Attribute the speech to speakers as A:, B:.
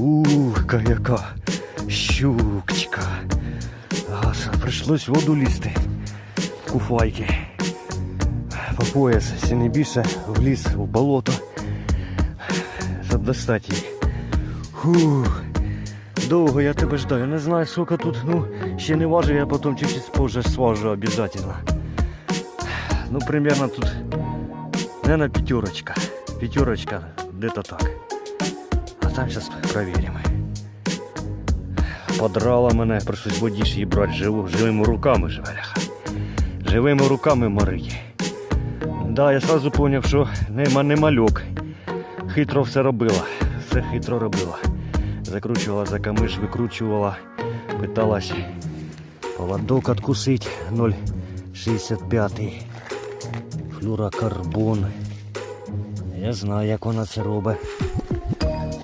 A: Ух, яка щукчика. Аса, прийшлось в воду лізти. Куфайки. По пояс, якщо не більше, в ліс, в болото. Щоб достати її. Фух. Довго я тебе ждав. Я не знаю, сколько тут, ну, ще не важу, я потім чуть-чуть позже сважу обязательно. Ну, примерно тут, наверное, пятерочка. Пятерочка, где-то так. Там сейчас проверим. Подрала мене, прийшлось водіж її брати живу, живими руками ж. Живими руками морить. Да, я сразу поняв, що нема не малюк. Хитро все робила. Все хитро робила. Закручувала за камиш, викручувала, питалась поводок откусить 0,65. Флюрокарбон. Я знаю, як вона це робить.